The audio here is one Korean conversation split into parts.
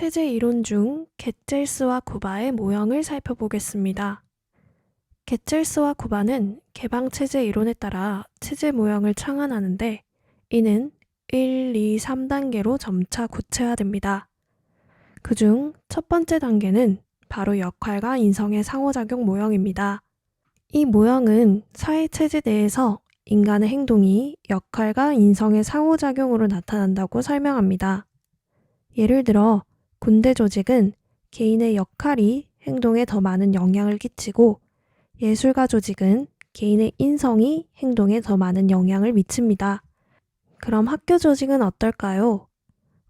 체제 이론 중 게젤스와 구바의 모형을 살펴보겠습니다. 게젤스와 구바는 개방 체제 이론에 따라 체제 모형을 창안하는데 이는 1, 2, 3단계로 점차 구체화됩니다. 그중 첫 번째 단계는 바로 역할과 인성의 상호작용 모형입니다. 이 모형은 사회 체제 내에서 인간의 행동이 역할과 인성의 상호작용으로 나타난다고 설명합니다. 예를 들어 군대 조직은 개인의 역할이 행동에 더 많은 영향을 끼치고 예술가 조직은 개인의 인성이 행동에 더 많은 영향을 미칩니다. 그럼 학교 조직은 어떨까요?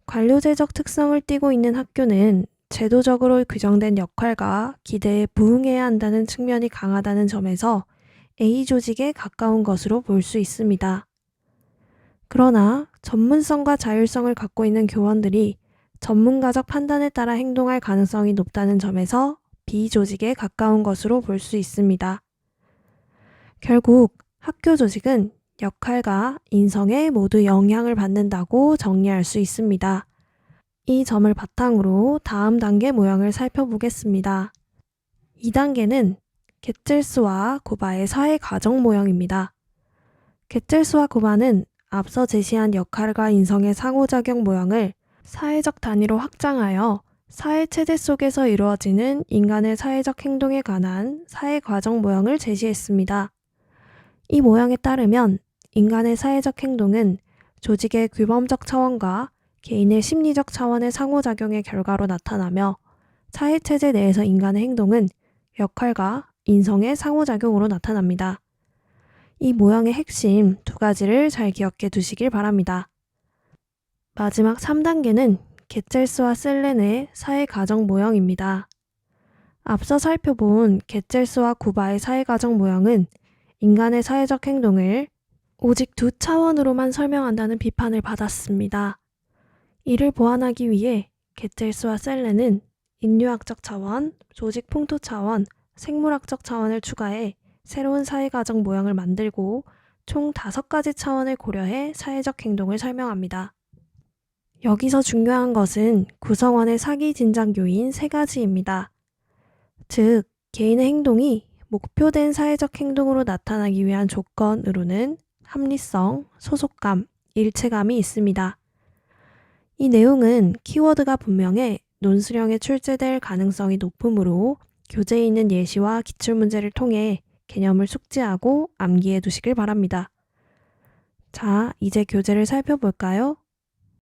관료제적 특성을 띠고 있는 학교는 제도적으로 규정된 역할과 기대에 부응해야 한다는 측면이 강하다는 점에서 A 조직에 가까운 것으로 볼 수 있습니다. 그러나 전문성과 자율성을 갖고 있는 교원들이 전문가적 판단에 따라 행동할 가능성이 높다는 점에서 B 조직에 가까운 것으로 볼 수 있습니다. 결국 학교 조직은 역할과 인성에 모두 영향을 받는다고 정리할 수 있습니다. 이 점을 바탕으로 다음 단계 모형을 살펴보겠습니다. 2단계는 게젤스와 고바의 사회 과정 모형입니다. 게젤스와 고바는 앞서 제시한 역할과 인성의 상호작용 모형을 사회적 단위로 확장하여 사회 체제 속에서 이루어지는 인간의 사회적 행동에 관한 사회 과정 모형을 제시했습니다. 이 모형에 따르면 인간의 사회적 행동은 조직의 규범적 차원과 개인의 심리적 차원의 상호작용의 결과로 나타나며 사회 체제 내에서 인간의 행동은 역할과 인성의 상호작용으로 나타납니다. 이 모형의 핵심 두 가지를 잘 기억해 두시길 바랍니다. 마지막 3단계는 게젤스와 셀렌의 사회 가정 모형입니다. 앞서 살펴본 게젤스와 구바의 사회 가정 모형은 인간의 사회적 행동을 오직 두 차원으로만 설명한다는 비판을 받았습니다. 이를 보완하기 위해 게젤스와 셀렌은 인류학적 차원, 조직 풍토 차원, 생물학적 차원을 추가해 새로운 사회가정 모형을 만들고 총 다섯 가지 차원을 고려해 사회적 행동을 설명합니다. 여기서 중요한 것은 구성원의 사기 진작 요인 세 가지입니다. 즉, 개인의 행동이 목표된 사회적 행동으로 나타나기 위한 조건으로는 합리성, 소속감, 일체감이 있습니다. 이 내용은 키워드가 분명해 논술형에 출제될 가능성이 높으므로 교재에 있는 예시와 기출문제를 통해 개념을 숙지하고 암기해 두시길 바랍니다. 자, 이제 교재를 살펴볼까요?